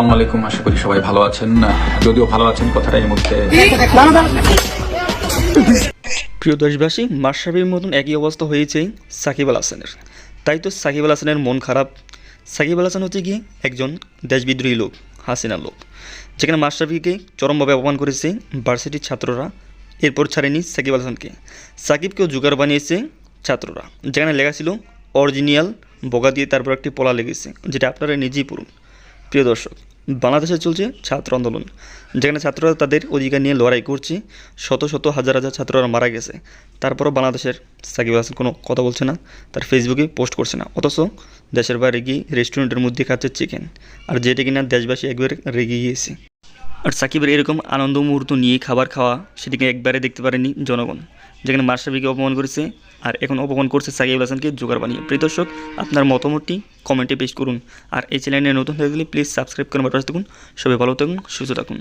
আসসালামু আশা করি সবাই ভালো আছেন। যদিও ভালো আছেন কথাটা এই মুহূর্তে। প্রিয় দেশবাসী, মাশরাফির মতন একই অবস্থা হয়েছে সাকিব আল হাসানের। তাই তো সাকিব আল হাসানের মন খারাপ। সাকিব আল হাসান হচ্ছে একজন দেশবিদ্রোহী লোক লোক। যেখানে মাশরাফিকে চরমভাবে অপমান করেছে ভার্সিটির ছাত্ররা, এরপর ছাড়েনি সাকিব আল হাসানকে। সাকিবকেও জোগাড় বানিয়েছে ছাত্ররা। যেখানে লেখা ছিল, অরিজিনাল বগা দিয়ে তারপর একটি পলা লেগেছে যেটা আপনারা নিজেই পড়ুন। প্রিয় দর্শক, বাংলাদেশে চলছে ছাত্র আন্দোলন। যেখানে ছাত্ররা তাদের অধিকার নিয়ে লড়াই করছে, শত শত হাজার হাজার ছাত্ররা মারা গেছে। তারপরও বাংলাদেশের সাকিব হাসান কোনো কথা বলছে না, তার ফেসবুকে পোস্ট করছে না। অথচ দেশের বাইরে গিয়ে রেস্টুরেন্টের মধ্যে খাচ্ছে চিকেন আর যেটা কিনা দেশবাসী একবার রেগে গিয়েছে। আর সাকিবের এরকম আনন্দ মুহূর্ত নিয়ে খাবার খাওয়া সেটিকে একবারে দেখতে পারেনি জনগণ, যেখানে মাশরাফিকে অপমান করেছে আর এখন অপমান করছে সাকিব হাসানকে জোগাড় বানিয়ে। প্রিয় দর্শক, আপনার মতামতটি কমেন্টে পেশ করুন। আর এই চ্যানেলে নতুন হয়ে গেলে প্লিজ সাবস্ক্রাইব করে পাশে থাকুন। সবাই ভালো থাকুন, সুস্থ থাকুন।